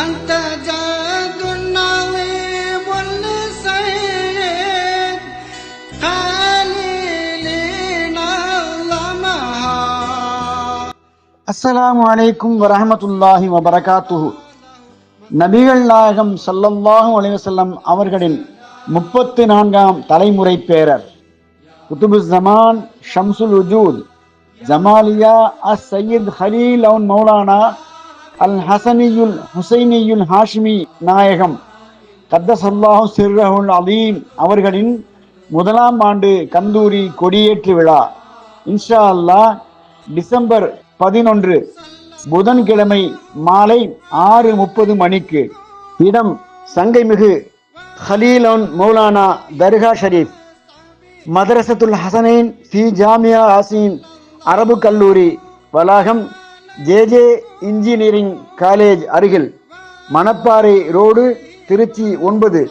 أنت جاد عظيم لسيد خليلنا ظلمها அஸ்ஸலாமு அலைக்கும் வரஹமத்துல்லாஹி வபரகாத்துஹு நபிகள் நாயகம் ஸல்லல்லாஹு அலைஹி வஸல்லம் அவர்களின் முப்பத்து நான்காம் தலைமுறை பேரர் குதுபு ஜமான் ஷம்சுல் உஜூத் ஜமாலியா அஸ் சையீத் ஹலீல் அவுன் மௌலானா அல் ஹசனியுல் ஹுசைனியுல் ஹாஷ்மி நாயகம். கத்தசல்லாஹு சிர்ரஹுல் அலீம் அவர்களின் முதலாம் ஆண்டு கந்தூரி கொடியேற்று விழா. இன்ஷா அல்லாஹ் டிசம்பர் பதினொன்று புதன்கிழமை மாலை ஆறு முப்பது மணிக்கு இடம் சங்கைமிகு ஹலீலோன் மௌலானா தர்கா ஷரீஃப். மதரசத்துல் ஹசனைன் ஃபி ஜாமியா ஆசீன் அரபு கல்லூரி வளாகம் ஜேஜே இன்ஜினியரிங் காலேஜ் அருகில் மணப்பாறை ரோடு திருச்சி ஒன்பது.